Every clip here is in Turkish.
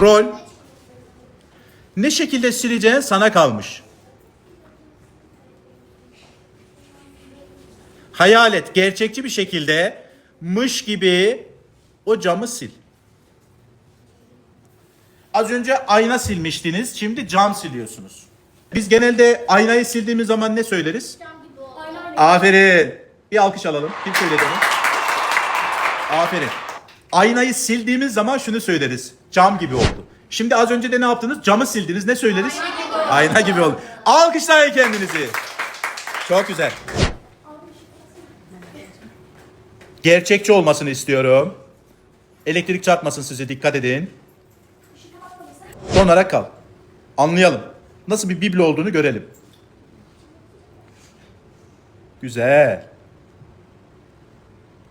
Rol. Ne şekilde sileceğin sana kalmış. Hayal et gerçekçi bir şekilde mış gibi o camı sil. Az önce ayna silmiştiniz, şimdi cam siliyorsunuz. Biz genelde aynayı sildiğimiz zaman ne söyleriz? Aferin. Bir alkış alalım. Kim söyledi onu? Aferin. Aynayı sildiğimiz zaman şunu söyleriz. Cam gibi oldu. Şimdi az önce de ne yaptınız? Camı sildiniz. Ne söyleriz? Ayna gibi oldu. Alkışlayın kendinizi. Çok güzel. Gerçekçi olmasını istiyorum. Elektrik çarpmasın size dikkat edin. Donarak kal. Anlayalım. Nasıl bir biblo olduğunu görelim. Güzel.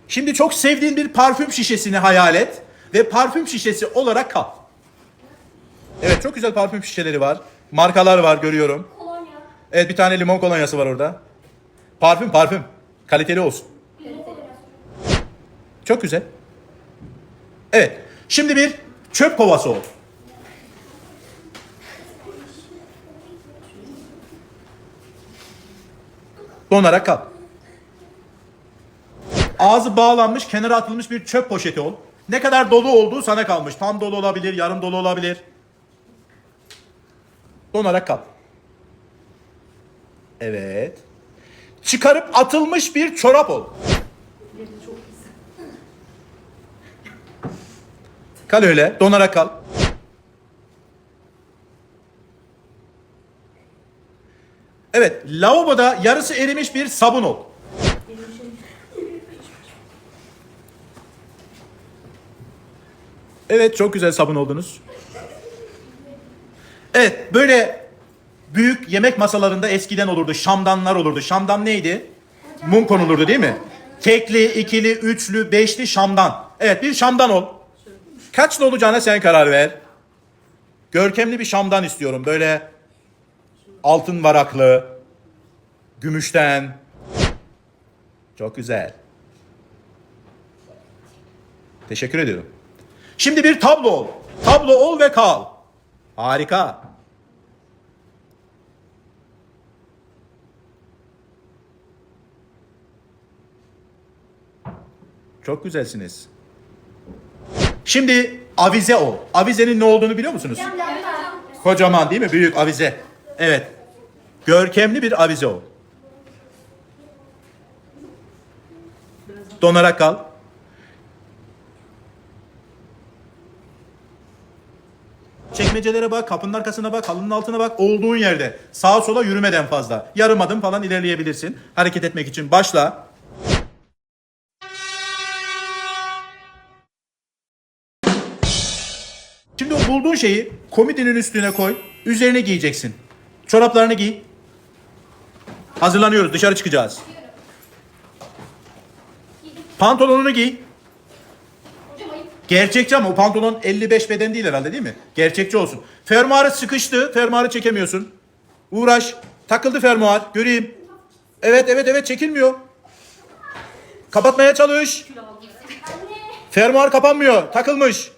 Şimdi çok sevdiğin bir parfüm şişesini hayal et ve parfüm şişesi olarak kal. Evet çok güzel parfüm şişeleri var. Markalar var görüyorum. Kolonya. Evet bir tane limon kolonyası var orada. Parfüm parfüm. Kaliteli olsun. Çok güzel. Evet. Şimdi bir çöp kovası ol. Donarak kal. Ağzı bağlanmış, kenara atılmış bir çöp poşeti ol. Ne kadar dolu olduğu sana kalmış. Tam dolu olabilir, yarım dolu olabilir. Donarak kal. Evet. Çıkarıp atılmış bir çorap ol. Kal öyle, donarak kal. Evet, lavaboda yarısı erimiş bir sabun ol. Evet, çok güzel sabun oldunuz. Evet, böyle büyük yemek masalarında eskiden olurdu. Şamdanlar olurdu. Şamdan neydi? Mum konulurdu değil mi? Tekli, ikili, üçlü, beşli şamdan. Evet, bir şamdan ol. Kaçlı olacağına sen karar ver. Görkemli bir şamdan istiyorum. Böyle altın varaklı, gümüşten. Çok güzel. Teşekkür ediyorum. Şimdi bir tablo ol. Tablo ol ve kal. Harika. Çok güzelsiniz. Şimdi avize ol. Avizenin ne olduğunu biliyor musunuz? Kocaman değil mi? Büyük avize. Evet. Görkemli bir avize ol. Donarak kal. Çekmecelere bak, kapının arkasına bak, halının altına bak, olduğun yerde. Sağa sola yürümeden fazla. Yarım adım falan ilerleyebilirsin. Hareket etmek için başla. Şimdi o bulduğun şeyi komodinin üstüne koy. Üzerine giyeceksin. Çoraplarını giy. Hazırlanıyoruz. Dışarı çıkacağız. Pantolonunu giy. Gerçekçi ama o pantolon 55 beden değil herhalde değil mi? Gerçekçi olsun. Fermuarı sıkıştı. Fermuarı çekemiyorsun. Uğraş. Takıldı fermuar. Göreyim. Evet evet evet çekilmiyor. Kapatmaya çalış. Fermuar kapanmıyor. Takılmış.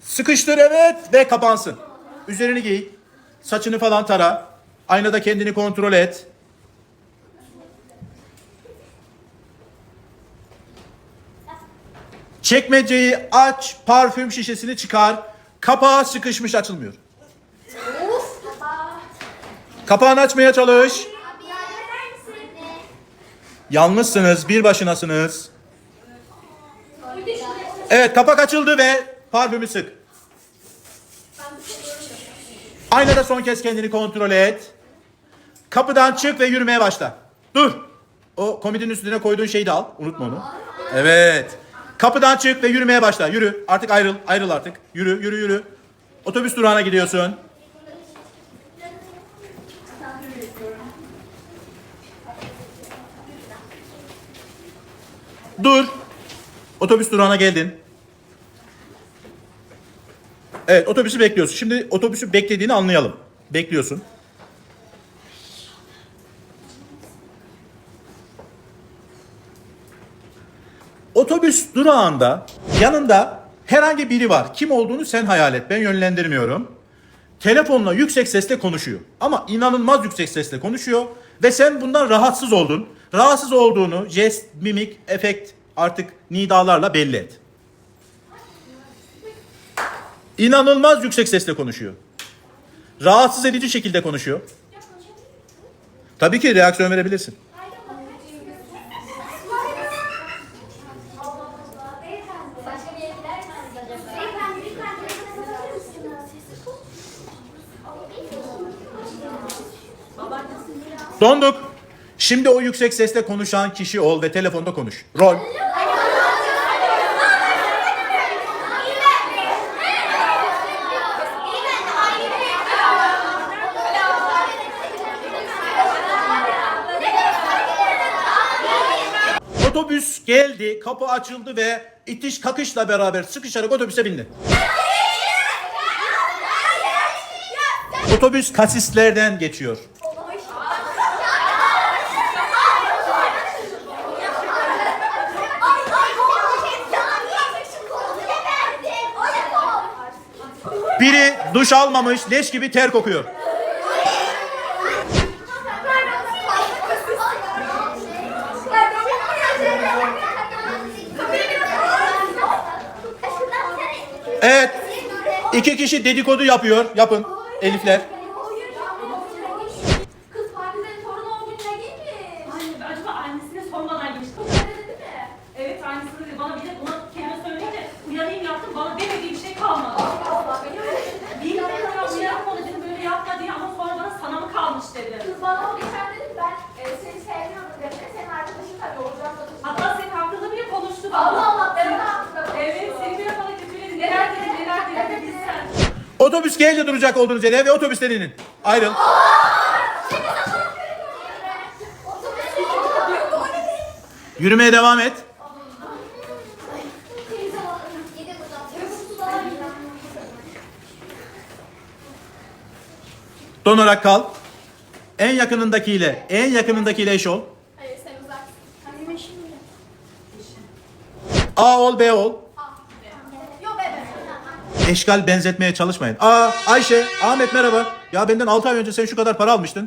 Sıkıştır evet ve kapansın. Üzerini giy. Saçını falan tara. Aynada kendini kontrol et. Çekmeceyi aç, parfüm şişesini çıkar. Kapağı sıkışmış açılmıyor. Kapağını açmaya çalış. Yalnızsınız, bir başınasınız. Evet, kapak açıldı ve parfümü sık. Aynada son kez kendini kontrol et. Kapıdan çık ve yürümeye başla. Dur. O komodinin üstüne koyduğun şeyi de al. Unutma onu. Evet. Kapıdan çık ve yürümeye başla. Yürü. Artık ayrıl. Ayrıl artık. Yürü, yürü, yürü. Otobüs durağına gidiyorsun. Dur. Otobüs durağına geldin. Evet, otobüsü bekliyorsun. Şimdi otobüsü beklediğini anlayalım. Bekliyorsun. Otobüs durağında yanında Herhangi biri var. Kim olduğunu sen hayal et. Ben yönlendirmiyorum. Telefonla yüksek sesle konuşuyor. Ama inanılmaz yüksek sesle konuşuyor. Ve sen bundan rahatsız oldun. Rahatsız olduğunu jest, mimik, efekt artık nidalarla belli et. İnanılmaz yüksek sesle konuşuyor. Rahatsız edici şekilde konuşuyor. Tabii ki reaksiyon verebilirsin. Donduk. Şimdi o yüksek sesle konuşan kişi ol ve telefonda konuş. Rol. Otobüs geldi, kapı açıldı ve itiş kakışla beraber sıkışarak otobüse bindi. Otobüs kasislerden geçiyor. Biri duş almamış, leş gibi ter kokuyor. Evet, iki kişi dedikodu yapıyor. Yapın, Elifler. Acaba annesine sormadan girmiş. Öyle dedi mi? Evet annesi dedi. Bana bir de buna kelime söyleyince uyanayım yaptım. Bana demediği bir şey kalmadı. Allah beni öyle dedi. Bilmiyorum ya uyarım onu dedim böyle yapma diye ama sonra bana sana mı kalmış dedi. Kız bana o geçen dedi ki ben e, seni sevmiyorum dedi. Senin arkadaşın tabii olacağım Hatta senin hakkında bile konuştu bana. Allah Allah ben ona hakkında Evet seni bile bana kötüledi. Neler dedi neler dedi bilsen. Otobüs geldi duracak olduğunuz yere ve otobüsten inin. Ayrıl. Yürümeye devam et. Donarak kal. En yakınındakiyle, en yakınındakiyle eş ol. Hayır sen şimdi. A ol, B ol. Yok be be. Eşkal benzetmeye çalışmayın. Aa Ayşe, Ahmet merhaba. Ya benden 6 ay önce sen şu kadar para almıştın.